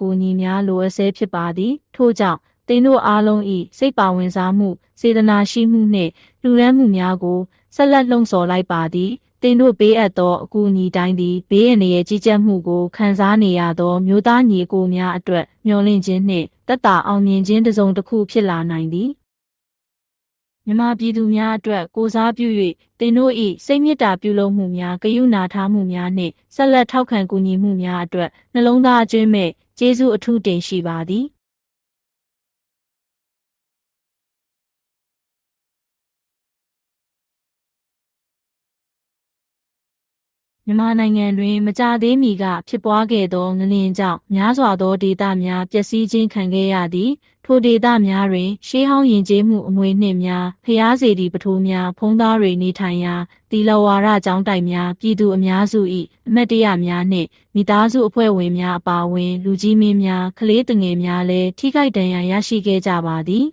ကူအညီများလိုအပ်ဆဲဖြစ်ပါသည်ထို့ကြောင့်တင်တို့အားလုံး၏စိတ်ပါဝင်စားမှုစေတနာရှိမှုနှင့်လူရန်မှုများကိုဆက်လက်လှုံ့ဆော်လိုက်ပါသည်တင်တို့ပေးအပ်သောအကူအညီတိုင်းသည်ဘေးအန္တရာယ်ကြီးကြပ်မှုကိုခံစားနေရသောမျိုးသားညီအကိုများအတွက်မျှော်လင့်ခြင်းနှင့်တက်တာအောင်မြင်ခြင်းတစ်စုံတစ်ခုဖြစ်လာနိုင်သည်မြမပြည်သူများအတွက်ကိုစားပြု၍တင်တို့၏စိတ်မေတ္တာပြုလုပ်မှုများဂရုဏာထားမှုများနှင့်ဆက်လက်ထောက်ခံကူညီမှုများအတွက်နှလုံးသားအကျွမ်းမဲ့ ကျေးဇူးအထူးတင်ရှိပါသည် မြန်မာနိုင်ငံတွင် မကြသေးမီက ဖြစ်ပွားခဲ့သောငလျင်ကြောင့် များစွာသောဒေသများပျက်စီးခြင်းခံခဲ့ရသည် ထိုဒေသများတွင် ရှေးဟောင်းယဉ်ကျေးမှုအမွေနှင့်များဖျားစေတီပထိုးများဖုံးသားတွေနေထိုင်ရာတီလဝါရကျောင်းတိုက်များပြည်သူအများစု၏အမတ်တရများနှင့်မိသားစုအဖွဲ့ဝင်များအပါအဝင် လူကြီးမင်းများကလေးတငယ်များလည်းထိခိုက်ဒဏ်ရာရရှိခဲ့ကြပါသည်